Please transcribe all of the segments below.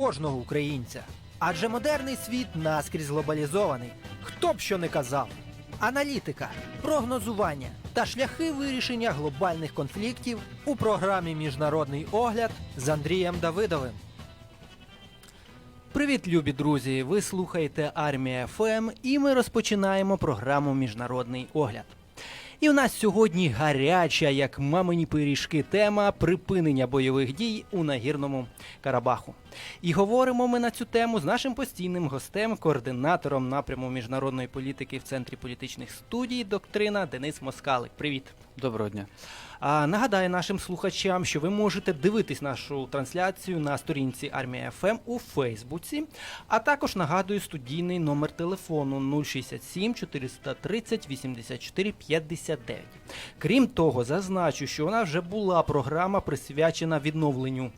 кожного українця. Адже модерний світ наскрізь глобалізований. Хто б що не казав. Аналітика, прогнозування та шляхи вирішення глобальних конфліктів у програмі Міжнародний огляд з Андрієм Давидовим. Привіт, любі друзі! Ви слухаєте Армія ФМ і ми розпочинаємо програму Міжнародний огляд. І у нас сьогодні гаряча, як мамині пиріжки, тема припинення бойових дій у нагірному Карабаху. І говоримо ми на цю тему з нашим постійним гостем, координатором напряму міжнародної політики в центрі політичних студій Доктрина Денис Москалик. Привіт. Доброго дня. А нагадаю нашим слухачам, що ви можете дивитись нашу трансляцію на сторінці Армія ФМ у Фейсбуці, а також нагадую студійний номер телефону 067 430 84 59. Крім того, зазначу, що нас вже була програма присвячена відновленню.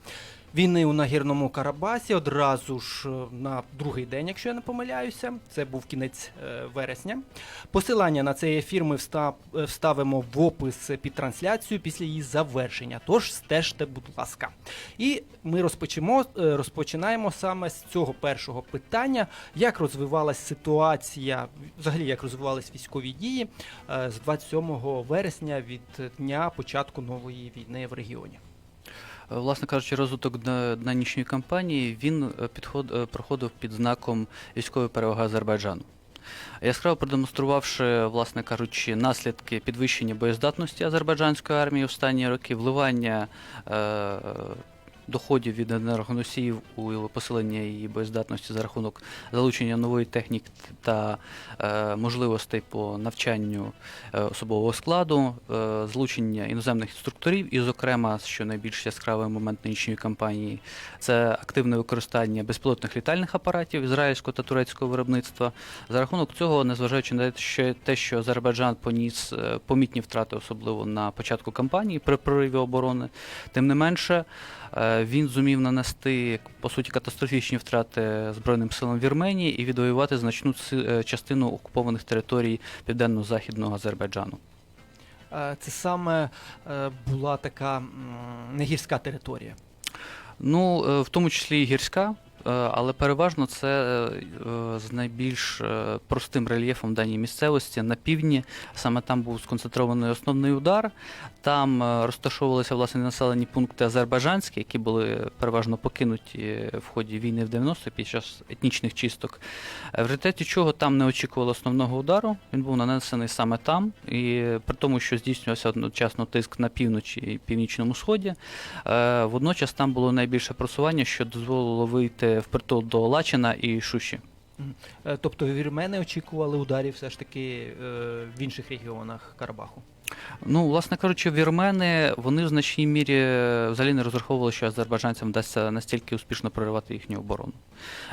Війни у нагірному Карабасі одразу ж е, на другий день, якщо я не помиляюся, це був кінець е, вересня. Посилання на цей ефір ми е, вставимо в опис під трансляцію після її завершення. Тож стежте, будь ласка. І ми розпочнемо, е, розпочинаємо саме з цього першого питання, як розвивалась ситуація, взагалі як розвивались військові дії з 27 вересня від дня початку нової війни в регіоні. Е, Власне кажучи, розвиток нинішньої кампанії він е, підход, е, проходив під знаком військової переваги Азербайджану. Яскраво продемонструвавши, власне кажучи, наслідки підвищення боєздатності азербайджанської армії останні роки, вливання е, доходів від енергоносіїв у посилення її боєздатності за рахунок залучення нової техніки та е, можливостей по навчанню е, особового складу, е, залучення іноземних інструкторів, і, зокрема, що найбільш яскравий момент нинішньої кампанії, це активне використання безпілотних літальних апаратів ізраїльського та турецького виробництва. За рахунок цього, незважаючи на те, що- Азербайджан поніс е, помітні втрати, особливо на початку кампанії при прориві оборони, тим не менше. Е, Він зумів нанести по суті катастрофічні втрати Збройним силам Вірменії і відвоювати значну е, частину окупованих територій південно-західного Азербайджану. Е, Це саме була така негірська територія. Ну, в тому числі і гірська, але переважно це е, з найбільш е, простим рельєфом даній місцевості на півдні. Саме там був сконцентрований основний удар. Там е, розташовувалися власне населені пункти азербайджанські, які були переважно покинуті в ході війни в 90-х під час етнічних чисток. Е, В результаті чого там не очікували основного удару. Він був нанесений саме там, і при тому, що здійснювався одночасно тиск на півночі і північному сході. Е, Водночас там було найбільше просування, що дозволило вийти впритул до Лачина і Шуші. Е, Тобто вірмени очікували ударів все ж таки е, в інших регіонах Карабаху. Ну, власне кажучи, вірмени вони в значній мірі е, взагалі не розраховували, що азербайджанцям вдасться настільки успішно проривати їхню оборону,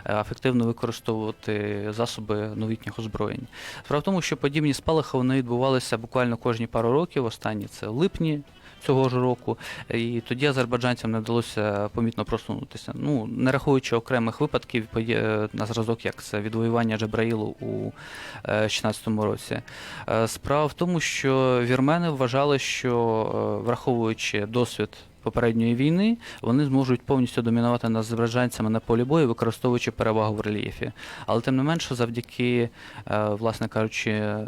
ефективно використовувати засоби новітніх озброєнь. Справа в тому, що подібні спалахи вони відбувалися буквально кожні пару років. Останні це в липні. Цього ж року, і тоді азербайджанцям не вдалося помітно просунутися. Ну не рахуючи окремих випадків, на зразок, як це відвоювання Джебраїлу у 2016 році. Е, Справа в тому, що вірмени вважали, що е, враховуючи досвід попередньої війни, вони зможуть повністю домінувати над зображенцями на полі бою, використовуючи перевагу в рельєфі. Але тим не менше, завдяки, е, власне кажучи, е,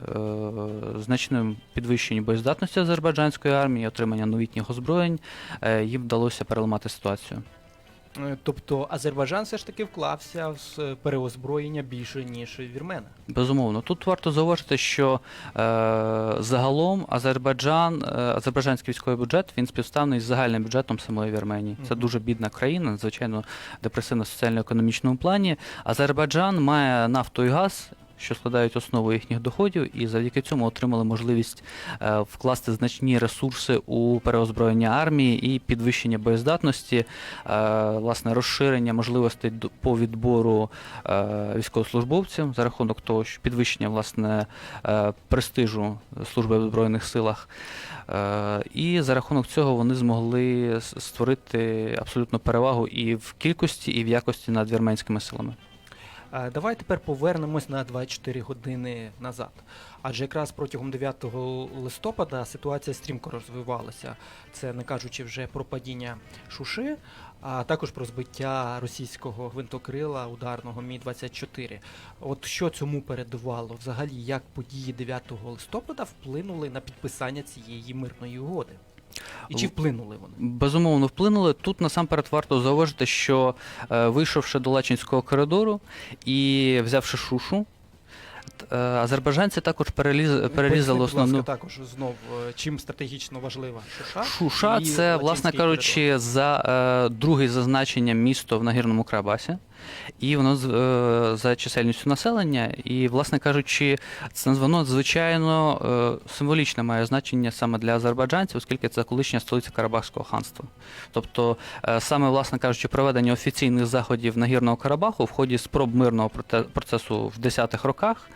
значним підвищенню боєздатності азербайджанської армії, отримання новітніх озброєнь, е, їм вдалося переламати ситуацію. Е, Тобто Азербайджан все ж таки вклався е, переозброєння більше, ніж вірмени. Безумовно, тут варто зауважити, що е, загалом Азербайджан, е, азербайджанський військовий бюджет він співставний з загальним бюджетом самої Вірменії. Це дуже бідна країна, надзвичайно депресивна в соціально-економічному плані. Азербайджан має нафту і газ. Що складають основу їхніх доходів, і завдяки цьому отримали можливість е, вкласти значні ресурси у переозброєння армії і підвищення боєздатності, е, власне, розширення можливостей по відбору е, військовослужбовців за рахунок того, що підвищення власне престижу служби в збройних силах. І за рахунок цього вони змогли створити абсолютно перевагу і в кількості, і в якості над вірменськими силами. Е, Давай тепер повернемось на 24 години назад. Адже якраз протягом 9 листопада ситуація стрімко розвивалася. Це не кажучи вже про падіння Шуши, а також про збиття російського гвинтокрила ударного Мі-24. От що цьому передувало? Взагалі, як події 9 листопада вплинули на підписання цієї мирної угоди? І чи вплинули вони? Безумовно, вплинули. Тут насамперед варто зауважити, що е, вийшовши до Лачинського коридору і взявши шушу, е, азербайджанці також перерізали Поясни, основну. ласка, також знов, е, чим стратегічно важлива Шуша. Шуша це, власне кажучи, за е, другий за значенням місто в нагірному Карабасі, і воно е, за чисельністю населення. І, власне кажучи, це воно звичайно е, символічне має значення саме для азербайджанців, оскільки це колишня столиця Карабахського ханства. Тобто, е, саме, власне кажучи, проведення офіційних заходів нагірного Карабаху в ході спроб мирного процесу в 10-х роках,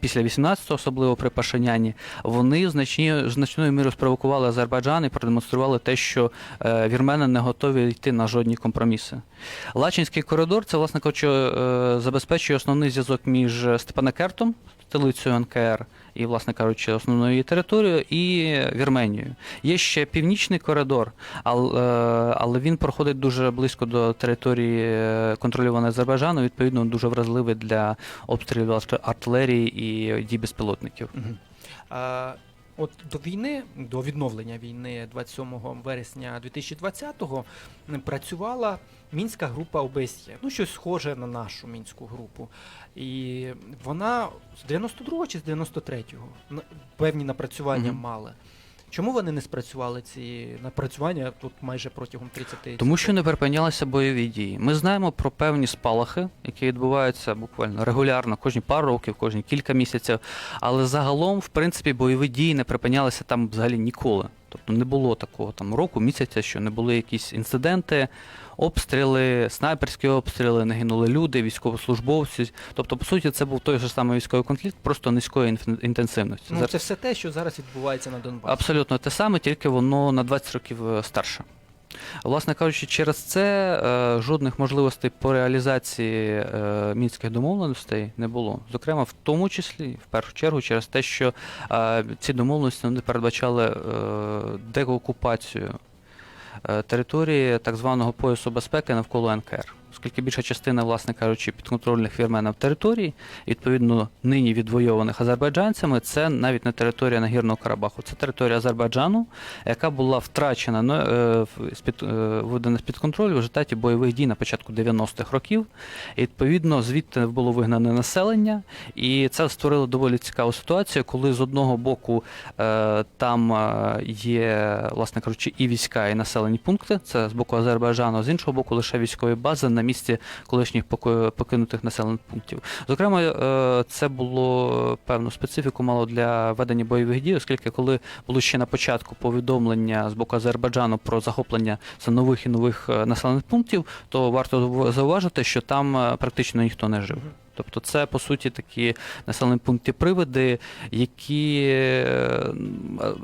після 18-го, особливо при Пашиняні, вони значні, значною мірою спровокували Азербайджан і продемонстрували те, що вірмени не готові йти на жодні компроміси. Лачинський коридор це, власне кажучи, е, забезпечує основний зв'язок між Степанакертом, столицею НКР, і, власне кажучи, основною її територією, і Вірменією. Є ще північний коридор, але, але він проходить дуже близько до території е, контрольованої Азербайджану, відповідно, дуже вразливий для обстрілів артилерії і дій безпілотників. Мгм. От до війни, до відновлення війни 27 вересня 2020-го м, працювала мінська група ОБСЄ. Ну, щось схоже на нашу мінську групу. І вона з 92-го чи з 93-го на- певні напрацювання Мгм. мали. Чому вони не спрацювали ці напрацювання тут майже протягом 30 Тому що не припинялися бойові дії. Ми знаємо про певні спалахи, які відбуваються буквально регулярно, кожні пару років, кожні кілька місяців. Але загалом, в принципі, бойові дії не припинялися там взагалі ніколи. Тобто не було такого там року, місяця, що не були якісь інциденти, обстріли, снайперські обстріли, не гинули люди, військовослужбовці. Тобто, по суті, це був той же самий військовий конфлікт, просто низької інтенсивності. Ну, це все те, що зараз відбувається на Донбасі. Абсолютно те саме, тільки воно на 20 років е, старше. Власне кажучи, через це е, жодних можливостей по реалізації е, мінських домовленостей не було. Зокрема, в тому числі, в першу чергу, через те, що е, ці домовленості вони передбачали е, деокупацію території так званого поясу безпеки навколо НКР. Оскільки більша частина, власне кажучи, підконтрольних вірменів територій, відповідно нині відвойованих азербайджанцями, це навіть не територія Нагірного Карабаху, це територія Азербайджану, яка була втрачена ну, е, з-під, е, виведена з-під контролю в результаті бойових дій на початку 90-х років. І, відповідно, звідти було вигнане населення, і це створило доволі цікаву ситуацію, коли з одного боку е, там є, власне кажучи, і війська, і населені пункти, це з боку Азербайджану, з іншого боку, лише військові бази на місці колишніх покинутих населених пунктів. Зокрема, е, це було певну специфіку мало для ведення бойових дій, оскільки коли було ще на початку повідомлення з боку Азербайджану про захоплення за нових і нових е, населених пунктів, то варто зауважити, що там е, практично ніхто не жив. Тобто це по суті такі населені пункти привиди, які е,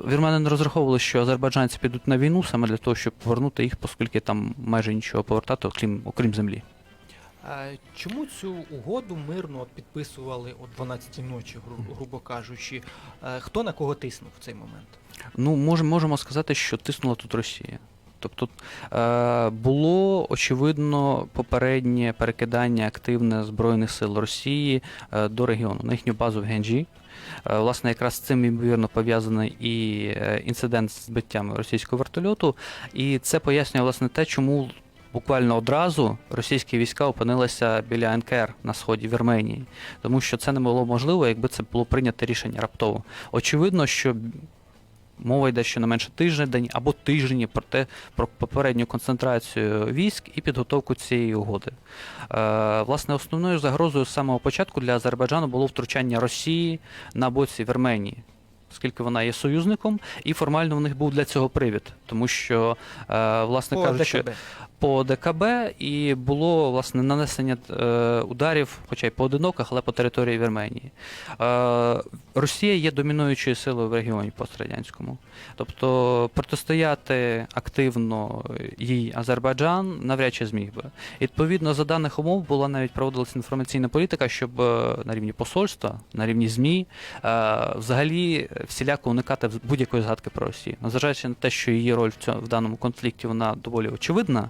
вірмени не розраховували, що азербайджанці підуть на війну саме для того, щоб повернути їх, оскільки там майже нічого повертати, окрім окрім землі. Чому цю угоду мирно підписували о 12-й ночі, гру- грубо кажучи? Е, Хто на кого тиснув в цей момент? Ну, мож, можемо сказати, що тиснула тут Росія. Тобто е, було очевидно попереднє перекидання активне Збройних сил Росії е, до регіону на їхню базу в Генджі. Е, Власне, якраз з цим ймовірно пов'язаний і інцидент з збиттям російського вертольоту. І це пояснює власне те, чому буквально одразу російські війська опинилися біля НКР на сході Вірменії, тому що це не було можливо, якби це було прийнято рішення раптово. Очевидно, що Мова йде щонайменше тиждень або тижні про те про попередню концентрацію військ і підготовку цієї угоди. Е, власне, основною загрозою з самого початку для Азербайджану було втручання Росії на боці Вірменії, оскільки вона є союзником, і формально в них був для цього привід. тому що, е, власне кажучи. По ДКБ і було власне нанесення е, ударів, хоча й поодиноких, але по території Вірменії. Е, Росія є домінуючою силою в регіоні пострадянському. Тобто протистояти активно їй Азербайджан навряд чи зміг би. Відповідно, за даних умов була навіть проводилася інформаційна політика, щоб е, на рівні посольства, на рівні ЗМІ взагалі всіляко уникати будь-якої згадки про Росію. Незважаючи на те, що її роль в даному конфлікті вона доволі очевидна.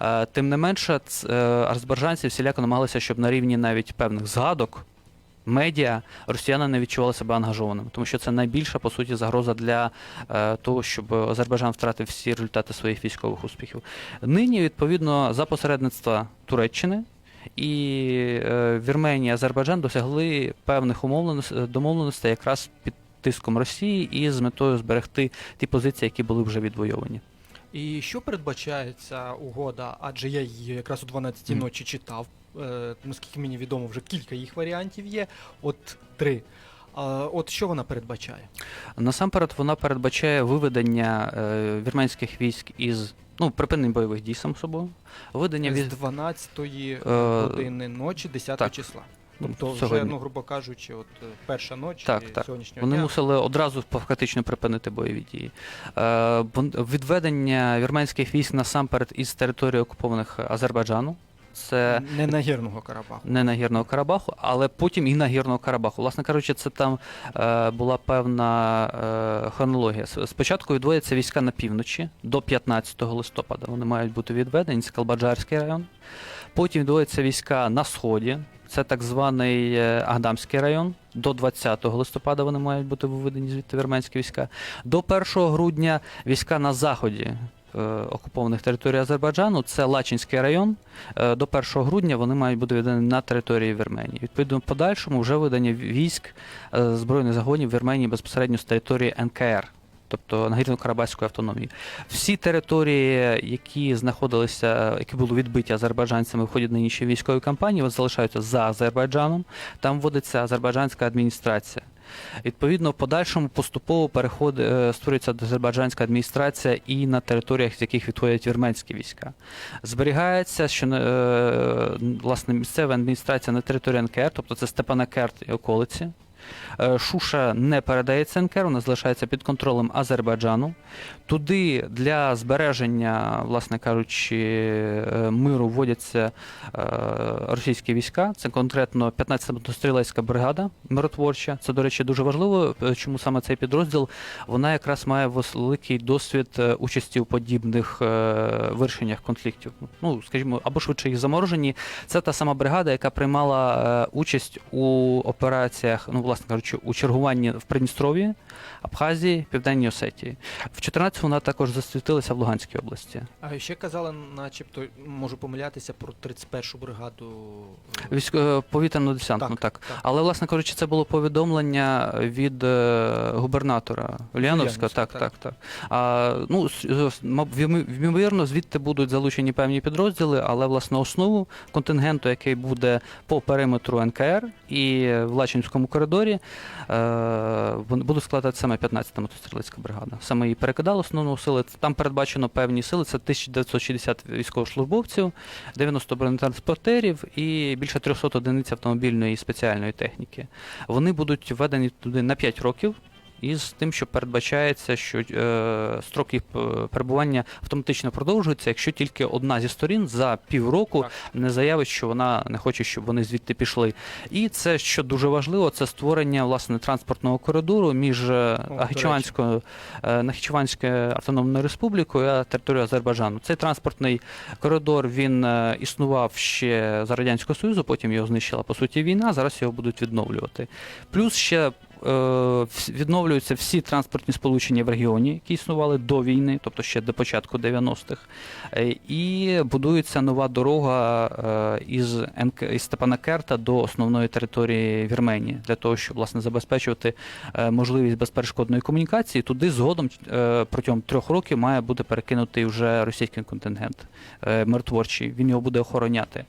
Е, Тим не менше, е, азербайджанці всіляко намагалися, щоб на рівні навіть певних згадок медіа росіяни не відчували себе ангажованими, тому що це найбільша по суті загроза для е, того, щоб Азербайджан втратив всі результати своїх військових успіхів. Нині, відповідно, за посередництва Туреччини. І е, Вірменія Азербайджан досягли певних умовленостей, домовленостей якраз під тиском Росії і з метою зберегти ті позиції, які були вже відвойовані. І що передбачає ця угода? Адже я її якраз о 12-й Мгм. ночі читав. Е, наскільки мені відомо, вже кілька їх варіантів є. От три. От що вона передбачає? Насамперед, вона передбачає виведення е, вірменських військ із ну, припинення бойових дій сам собою. Виведення З військ 12-ї Е, години ночі, 10 так. числа. Тобто, вже, сьогодні. ну, грубо кажучи, от е, перша ноч Так, так. сьогоднішнього Вони дня. мусили одразу фактично припинити бойові дії. Е, відведення вірменських військ насамперед із території окупованих Азербайджану. Це Не нагірного Карабаху. не Нагірного Карабаху, але потім і Нагірного Карабаху. Власне кажучи, це там е, була певна е, хронологія. Спочатку відводяться війська на півночі до 15 листопада. Вони мають бути відведені, це Калбаджарський район. Потім відводяться війська на сході. Це так званий е, Агдамський район. До 20 листопада вони мають бути виведені звідти вірменські війська. До 1 грудня війська на заході е, окупованих територій Азербайджану. Це Лачинський район. Е, До 1 грудня вони мають бути віддані на території Вірменії. Відповідно, подальшому вже видання військ збройних загонів Вірменії безпосередньо з території НКР. Тобто Нагірно-Карабахської автономії. Всі території, які знаходилися, які були відбиті азербайджанцями в ході нинішньої військової кампанії, залишаються за Азербайджаном. Там вводиться азербайджанська адміністрація. Відповідно, в подальшому поступово переходить, е, створюється азербайджанська адміністрація і на територіях, з яких відходять вірменські війська. Зберігається, що е, власне місцева адміністрація на території НКР, тобто це Степанакерт і околиці. Е, Шуша не передається НКР, вона залишається під контролем Азербайджану. Туди для збереження, власне кажучи, е, миру вводяться е, російські війська. Це конкретно 15-та мотострілецька бригада миротворча. Це, до речі, дуже важливо. Чому саме цей підрозділ? Вона якраз має великий досвід участі у подібних вирішеннях конфліктів. Ну, скажімо, або швидше їх заморожені. Це та сама бригада, яка приймала участь у операціях, ну, власне кажучи, у чергуванні в Придністров'ї, Абхазії, Південній Осетії. В 14 вона також засвітилася в Луганській області. А ще казали, начебто, можу помилятися про 31-шу бригаду. е, Військ... е, повітряно десантну, так, Так, так. Але, власне кажучи, це було повідомлення від е, губернатора. Ульяновського, Так, так. так, так. А, ну, ймовірно, звідти будуть залучені певні підрозділи, але власне основу контингенту, який буде по периметру НКР і в Лачинському коридорі, буде складати саме 15-та мотострілецька бригада. Саме її перекидали основну сили. Там передбачено певні сили. Це 1960 військовослужбовців, 90 бронетранспортерів і більше 300 одиниць автомобільної і спеціальної техніки. Вони будуть введені туди на 5 років. І з тим, що передбачається, що е, строк їх е, перебування автоматично продовжується, якщо тільки одна зі сторін за півроку Так. не заявить, що вона не хоче, щоб вони звідти пішли. І це, що дуже важливо, це створення власне транспортного коридору між е, до Ахічеванською е, автономною республікою та територією Азербайджану. Цей транспортний коридор він е, існував ще за радянського союзу, потім його знищила по суті війна. Зараз його будуть відновлювати. Плюс ще. Е, Відновлюються всі транспортні сполучення в регіоні, які існували до війни, тобто ще до початку 90-х. Е, І будується нова дорога е, із, із Степана Керта до основної території Вірменії, для того, щоб власне забезпечувати можливість безперешкодної комунікації. Туди згодом протягом трьох років має бути перекинутий вже російський контингент миротворчий. Він його буде охороняти.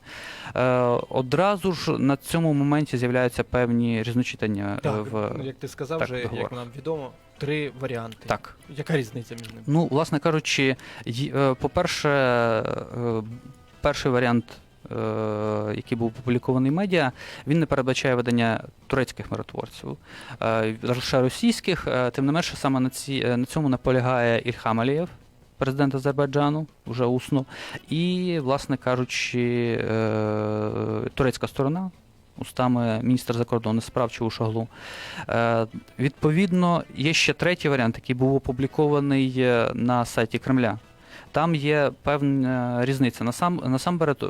Одразу ж на цьому моменті з'являються певні різночитання Так, в ну, як ти сказав, так, вже, як нам відомо, три варіанти. Так. Яка різниця між ними? Ну, власне кажучи, е, по-перше, е, перший варіант, е, який був опублікований медіа, він не передбачає ведення турецьких миротворців, лише російських. Тим не менше, саме на, ці, на цьому наполягає Ільхам Алієв, президент Азербайджану, вже усно. І, власне кажучи, турецька сторона. Устами міністра закордонних справ Чавушоглу. Е, відповідно, є ще третій варіант, який був опублікований е, на сайті Кремля. Там є певна різниця. Насам, насамперед е,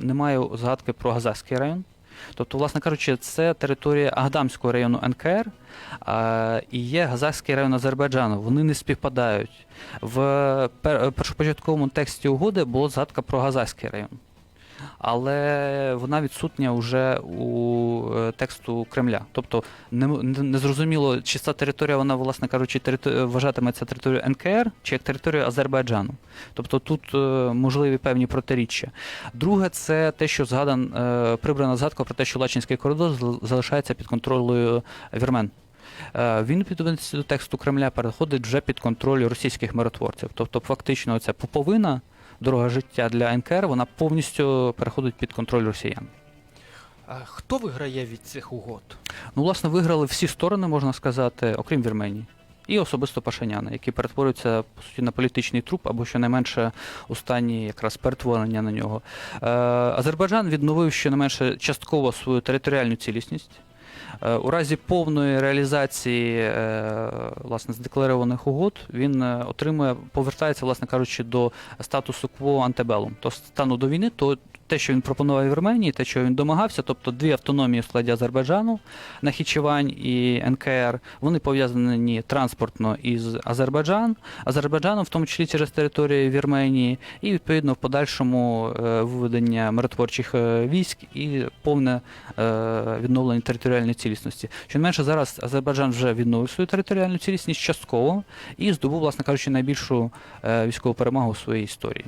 немає згадки про Газахський район. Тобто, власне кажучи, це територія Агдамського району НКР а, і є Газахський район Азербайджану. Вони не співпадають. В пер- першопочатковому тексті угоди була згадка про Газахський район. Але вона відсутня вже у е, тексту Кремля. Тобто не, не, не чи ця територія, вона, власне кажучи, територ... вважатиметься територією НКР чи як територією Азербайджану. Тобто тут е, можливі певні протиріччя. Друге, це те, що згадан, е, прибрана згадка про те, що Лачинський коридор залишається під контролем вірмен. Е, Він до тексту Кремля переходить вже під контроль російських миротворців. Тобто, фактично, ця поповина, дорога життя для НКР, вона повністю переходить під контроль росіян. А хто виграє від цих угод? Ну, власне, виграли всі сторони, можна сказати, окрім Вірменії. І особисто Пашиняна, які перетворюються по суті на політичний труп, або щонайменше у стані якраз перетворення на нього. Е, Азербайджан відновив щонайменше частково свою територіальну цілісність. Е, У разі повної реалізації е, власне задекларованих угод він е, отримує, повертається, власне кажучи, до статусу кво антебелум, то стану до війни, то те, що він пропонував Вірменії, те, що він домагався, тобто дві автономії в складі Азербайджану, Нахічевань і НКР, вони пов'язані транспортно із Азербайджан, Азербайджаном, в тому числі через територію Вірменії, і відповідно в подальшому е, виведення миротворчих е, військ і повне е, відновлення територіальної цілісності. Що не менше, зараз Азербайджан вже відновив свою територіальну цілісність частково і здобув, власне кажучи, найбільшу військову перемогу у своїй історії.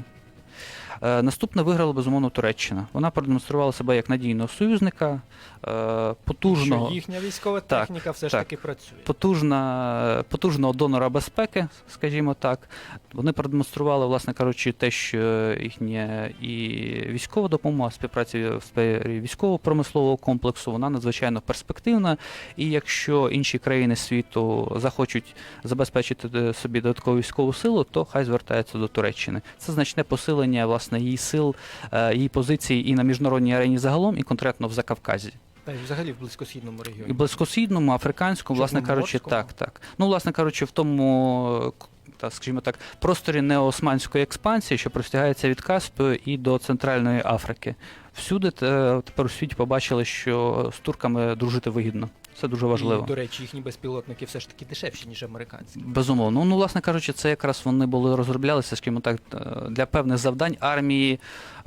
Е, Наступне виграла безумовно Туреччина. Вона продемонструвала себе як надійного союзника, е, потужного, Що їхня військова Так, техніка все ж так. таки працює. потужна, потужного донора безпеки, скажімо так. Вони продемонстрували, власне кажучи, те, що їхня і військова допомога, співпраця в сфері військово-промислового комплексу, вона надзвичайно перспективна. І якщо інші країни світу захочуть забезпечити е, собі додаткову військову силу, то хай звертаються до Туреччини. Це значне посилення власне її сил, е, її позицій і на міжнародній арені загалом, і конкретно в Закавказі. Та й взагалі в близькосхідному регіоні. І близькосхідному, африканському, власне кажучи, так, так. Ну, власне кажучи, в тому, е, та, скажімо так, просторі неосманської експансії, що простягається від Каспію і до Центральної Африки. Всюди тепер у світі побачили, що з турками дружити вигідно. Це дуже важливо. І, до речі, їхні безпілотники все ж таки дешевші, ніж американські. Безумовно. Ну, власне кажучи, це якраз вони були розроблялися, скажімо так, е, для певних завдань армії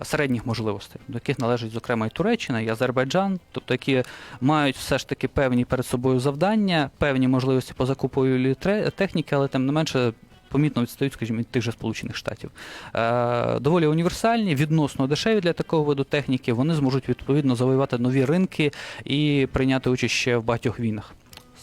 середніх можливостей, до яких належить, зокрема, і Туреччина, і Азербайджан, тобто які мають все ж таки певні перед собою завдання, певні можливості по закупівлі техніки, але тим не менше. Помітно відстають, скажімо, від тих же Сполучених Штатів. Е, доволі універсальні, відносно дешеві для такого виду техніки. Вони зможуть відповідно завоювати нові ринки і прийняти участь ще в багатьох війнах.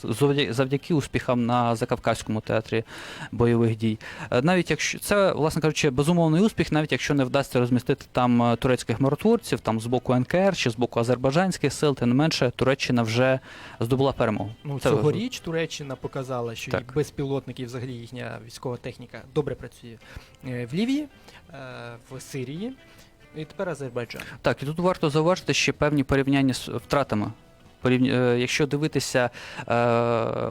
Завдя- Завдяки успіхам на Закавказькому театрі бойових дій. Е, Навіть якщо це, власне кажучи, безумовний успіх, навіть якщо не вдасться розмістити там е, турецьких миротворців, там з боку НКР чи з боку азербайджанських сил, тим не менше Туреччина вже здобула перемогу. Ну, Це важливо. цьогоріч Туреччина показала, що Так. безпілотники, взагалі їхня військова техніка добре працює Е, в Лівії, в Сирії і тепер Азербайджан. Так, і тут варто зауважити ще певні порівняння з втратами. Е, Якщо дивитися, е,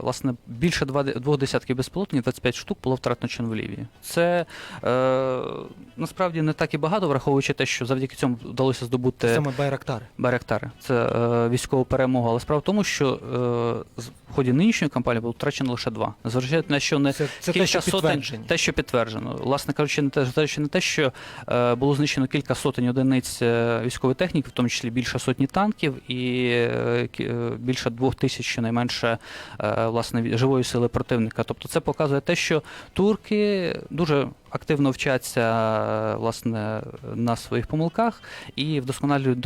власне, більше двох десятків безпілотників, 25 штук було втрачено в Лівії. Це е, насправді не так і багато, враховуючи те, що завдяки цьому вдалося здобути Саме Байрактари. Байрактари. Це військова перемога. Але справа в тому, що в ході нинішньої кампанії було втрачено лише два. Незважаючи на що не Це, це те, кілька що сотень, те, що підтверджено. Власне кажучи, не те, зважаючи на те, що було знищено кілька сотень одиниць військової техніки, в тому числі більше сотні танків і більше двох тисяч щонайменше е, власне живої сили противника. Тобто це показує те, що турки дуже активно вчаться власне на своїх помилках і вдосконалюють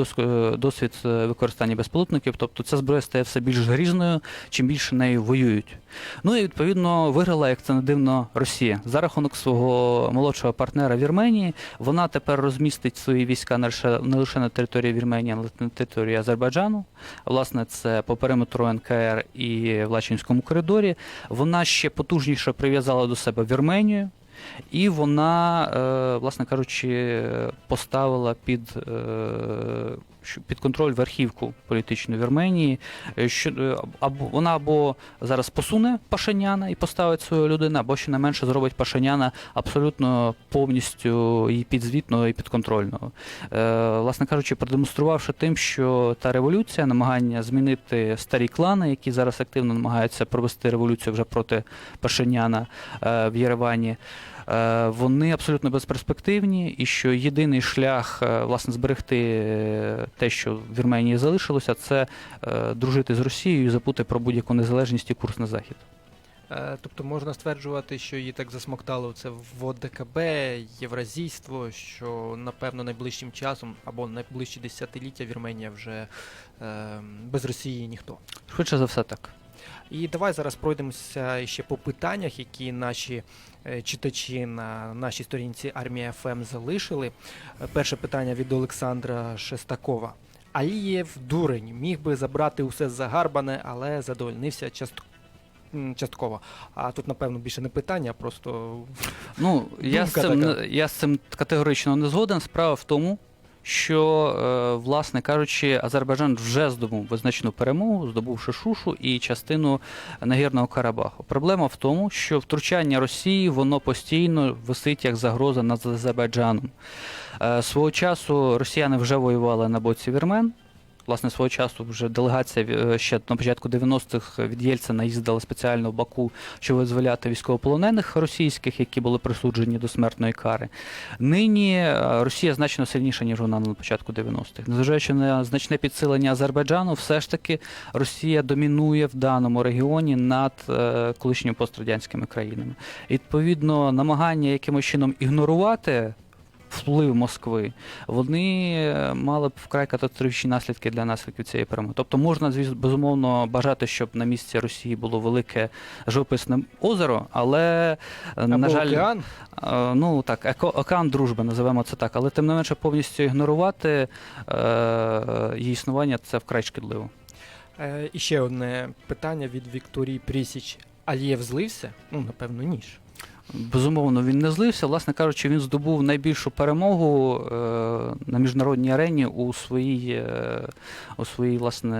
досвід е, використання безпілотників. Тобто ця зброя стає все більш грізною, чим більше нею воюють. Ну і відповідно виграла, як це не дивно, Росія за рахунок свого молодшого партнера Вірменії. Вона тепер розмістить свої війська не лише на території Вірменії, але й на території Азербайджану. Власне, це по периметру НКР і в Лачинському коридорі. Вона ще потужніше прив'язала до себе Вірменію. І вона, е, власне кажучи, поставила під, е, під контроль верхівку політичної Вірменії. е, Що, або, вона або зараз посуне Пашиняна і поставить свою людину, або ще не менше зробить Пашиняна абсолютно повністю і підзвітного, і підконтрольного. Власне кажучи, продемонструвавши тим, що та революція, намагання змінити старі клани, які зараз активно намагаються провести революцію вже проти Пашиняна в Єревані. Е, Вони абсолютно безперспективні, і що єдиний шлях е, власне зберегти е, те, що в Вірменії залишилося, це дружити з Росією і забути про будь-яку незалежність і курс на захід. Тобто можна стверджувати, що її так засмоктало це в ОДКБ, євразійство, що напевно найближчим часом або найближчі десятиліття Вірменія вже е, без Росії ніхто. Швидше за все так. І давай зараз пройдемося ще по питаннях, які наші е, читачі на нашій сторінці Армія ФМ залишили. Е, Перше питання від Олександра Шестакова. Алієв дурень міг би забрати усе загарбане, але задовольнився част... частково. А тут, напевно, більше не питання, а просто Ну, я з, цим, така. я з цим категорично не згоден. Справа в тому, що, е, власне кажучи, Азербайджан вже здобув визначну перемогу, здобувши Шушу і частину Нагірного Карабаху. Проблема в тому, що втручання Росії воно постійно висить як загроза над Азербайджаном. Е, Свого часу росіяни вже воювали на боці вірмен. Власне, свого часу вже делегація е, ще на початку 90-х від Єльцина їздила спеціально в Баку, щоб визволяти військовополонених російських, які були присуджені до смертної кари. Нині е, Росія значно сильніша, ніж вона на початку 90-х. Незважаючи на значне підсилення Азербайджану, все ж таки Росія домінує в даному регіоні над е, колишніми пострадянськими країнами. Відповідно, намагання якимось чином ігнорувати. Вплив Москви, вони е, мали б вкрай катастрофічні наслідки для наслідків цієї перемоги. Тобто можна, звісно, безумовно бажати, щоб на місці Росії було велике живописне озеро, але е, або на жаль, океан. Е, Ну так, еко, океан дружби, називаємо це так, але тим не менше повністю ігнорувати е, її існування це вкрай шкідливо. Е, І ще одне питання від Вікторії Прісіч. Алієв злився? Ну, напевно, ніж. Безумовно, він не злився. Власне кажучи, він здобув найбільшу перемогу е, на міжнародній арені у своїй, е, у своїй власне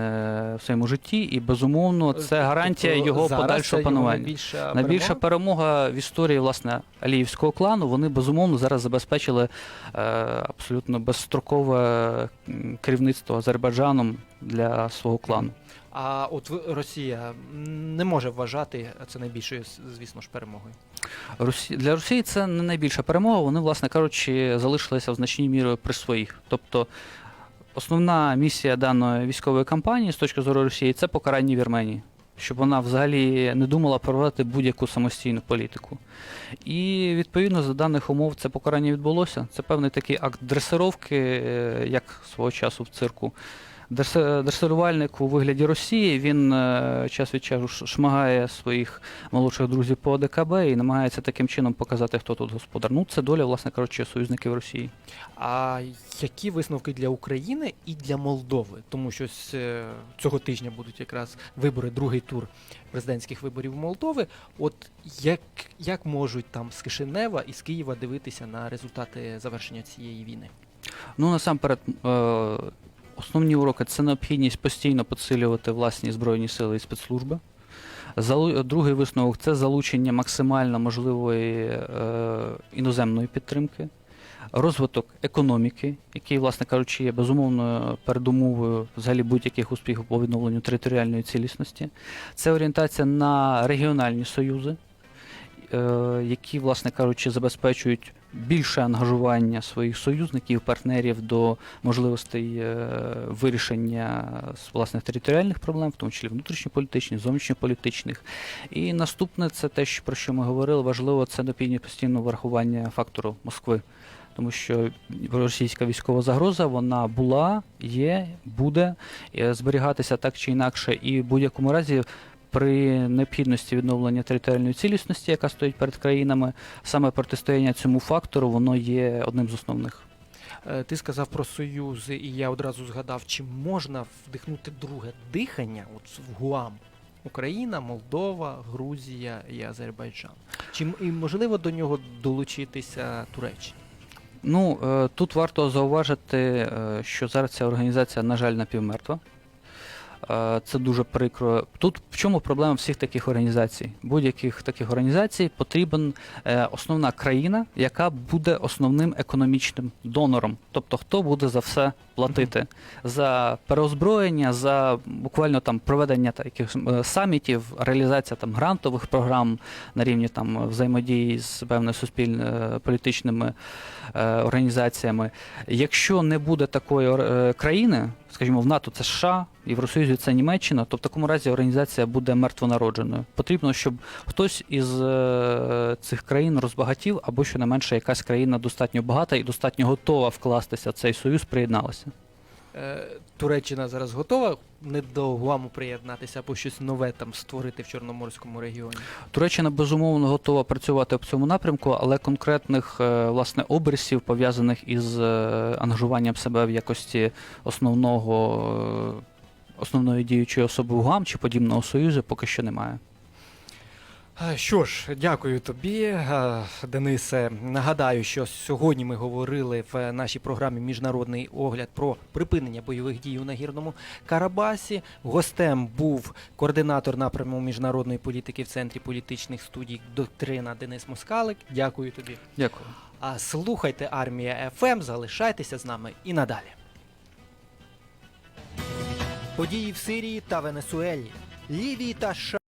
в своєму житті, і безумовно це гарантія Тобто його подальшого панування. Найбільша, Найбільша перемога? перемога в історії власне Аліївського клану. Вони безумовно зараз забезпечили е, абсолютно безстрокове керівництво Азербайджаном для свого клану. А от Росія не може вважати це найбільшою, звісно ж, перемогою. Росі... Для Росії це не найбільша перемога. Вони, власне кажучи, залишилися в значній мірі при своїх. Тобто основна місія даної військової кампанії з точки зору Росії це покарання Вірменії. Щоб вона взагалі не думала проводити будь-яку самостійну політику. І відповідно за даних умов це покарання відбулося. Це певний такий акт дресировки, е, як свого часу в цирку. Дресирувальник у вигляді Росії він е, час від часу шмагає своїх молодших друзів по ОДКБ і намагається таким чином показати, хто тут господар. Ну, це доля, власне кажучи, союзників Росії. А які висновки для України і для Молдови? Тому що е, цього тижня будуть якраз вибори, другий тур президентських виборів Молдови. От як, як можуть там з Кишинева і з Києва дивитися на результати завершення цієї війни? Ну, насамперед, е, основні уроки це необхідність постійно підсилювати власні збройні сили і спецслужби. Другий висновок це залучення максимально можливої е, іноземної підтримки, розвиток економіки, який, власне кажучи, є безумовною передумовою взагалі будь-яких успіхів по відновленню територіальної цілісності. Це орієнтація на регіональні союзи. Е, які, власне кажучи, забезпечують більше ангажування своїх союзників, партнерів до можливостей е, вирішення власних територіальних проблем, в тому числі внутрішньополітичних, зовнішньополітичних. І наступне це те, про що ми говорили, важливо це необхідне постійне врахування фактору Москви. Тому що російська військова загроза вона була, є, буде зберігатися так чи інакше, і в будь-якому разі. При необхідності відновлення територіальної цілісності, яка стоїть перед країнами, саме протистояння цьому фактору, воно є одним з основних. Е, Ти сказав про союзи, і я одразу згадав, чи можна вдихнути друге дихання от в Гуам? Україна, Молдова, Грузія і Азербайджан. Чи і можливо до нього долучитися Туреччина? Ну е, тут варто зауважити, е, що зараз ця організація, на жаль, напівмертва. Е, Це дуже прикро. Тут в чому проблема всіх таких організацій? Будь-яких таких організацій потрібен е, основна країна, яка буде основним економічним донором. Тобто, хто буде за все платити за переозброєння, за буквально там проведення таких е, самітів, реалізація там грантових програм на рівні там взаємодії з певними суспільно політичними е, організаціями. Якщо не буде такої е, країни, скажімо, в НАТО це США, Євросоюзі це Німеччина, то в такому разі організація буде мертвонародженою. Потрібно, щоб хтось із е, цих країн розбагатів, або щонайменше якась країна достатньо багата і достатньо готова вкластися в цей союз, приєдналася. Туреччина зараз готова не до Гуаму приєднатися або щось нове там створити в Чорноморському регіоні? Туреччина безумовно готова працювати в цьому напрямку, але конкретних е, власне оберсів пов'язаних із е, ангажуванням себе в якості основного е, основної діючої особи в ГУАМ чи подібного союзу поки що немає. Е, Що ж, дякую тобі, е, Денисе. Нагадаю, що сьогодні ми говорили в нашій програмі Міжнародний огляд про припинення бойових дій у нагірному Карабасі. Гостем був координатор напряму міжнародної політики в центрі політичних студій доктрина Денис Москалик. Дякую тобі. Дякую. А слухайте армія ФМ, залишайтеся з нами і надалі. Події в Сирії та Венесуелі, Лівії та США.